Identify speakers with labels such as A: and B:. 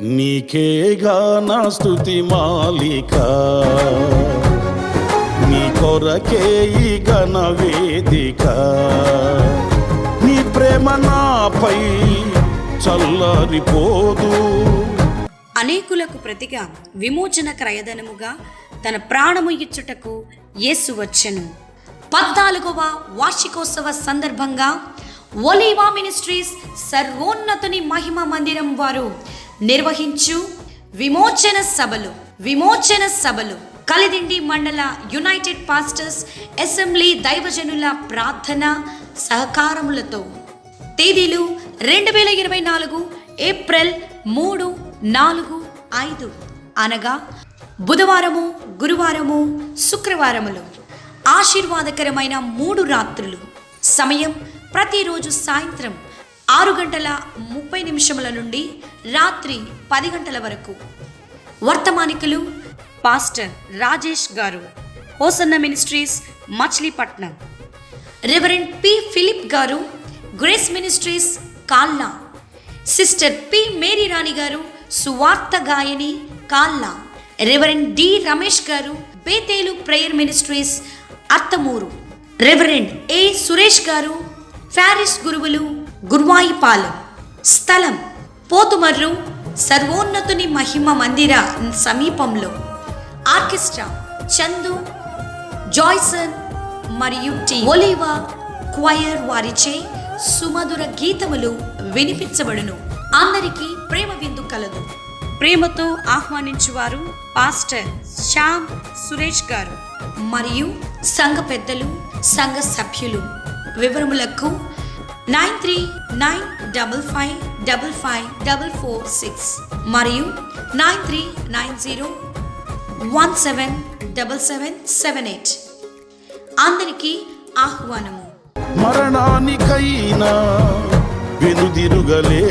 A: నీకేగా నా స్థుతి మాలిక. నీ కొరకే ఈ గణ వేదిక. నీ ప్రేమ నాపై చల్లరిపోదు.
B: అనేకులకు ప్రతిగా విమోచన క్రయధనముగా తన ప్రాణము ఇచ్చుటకు యేసు వచ్చెను. పద్నాలుగవ వార్షికోత్సవ సందర్భంగా ఒలీవా మినిస్ట్రీస్ సర్వోన్నతుని మహిమ మందిరం వారు నిర్వహించు విమోచన సభలు విమోచన సభలు. కలిదిండి మండల యునైటెడ్ పాస్టర్స్ అసెంబ్లీ దైవజనుల ప్రార్థన సహకారములతో. తేదీలు రెండు వేల ఇరవై నాలుగు ఏప్రిల్ మూడు నాలుగు ఐదు. అనగా బుధవారము గురువారము శుక్రవారములు. ఆశీర్వాదకరమైన మూడు రాత్రులు. సమయం ప్రతిరోజు సాయంత్రం ఆరు గంటల ముప్పై నిమిషముల నుండి రాత్రి పది గంటల వరకు. వర్తమానికులు పాస్టర్ రాజేష్ గారు Hosanna ministries Machilipatnam. Reverend P Philip గారు grace ministries Kalla sister P Mary Rani గారు సువార్త గాయని కాల్లా రెవరెండ్ డి రమేష్ గారు Bethel prayer ministries Attamuru. Reverend A Suresh గారు ఫారిస్ గురువులు గురువాయిపాలెం. స్థలం పోతుమర్రు సర్వోన్నతుని మహిమ మందిర సమీపంలో. ఆర్కెస్ట్రా చందు జాయ్సన్ మరియు ఒలివా క్వయర్ వారిచే సుమధుర గీతములు వినిపించబడును. అందరికీ ప్రేమ విందు కలదు. ప్రేమతో ఆహ్వానించువారు పాస్టర్ శ్యామ్ సురేష్ గారు మరియు సంఘ పెద్దలు సంఘ సభ్యులు. వివరములకు nine three nine double five double five double four six మరియు nine three nine zero one seven double seven seven eight అందరికీ ఆహ్వానము.
A: మరణానికైనా వెనుదిరుగలే